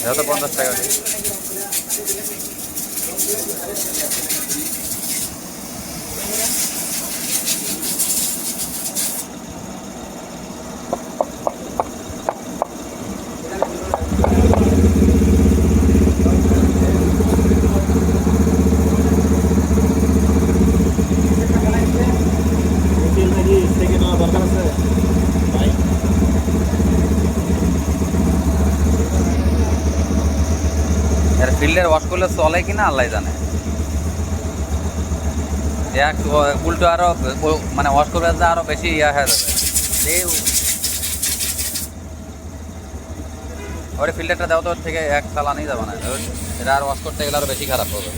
এটা তো পঞ্চাশ টাকা ভাই। এর ফিল্ডের ওয়াশ করলে চলে কিনা, আল্লাহ জানে। এক উল্টো আরও মানে ওয়াশ করবে যে আরও বেশি ইয়া হয়ে যাবে। ওরে ফিল্টারটা দেওয়া তো থেকে এক চালানই যাবে না। এটা আর ওয়াশ করতে গেলে আরও বেশি খারাপ হবে।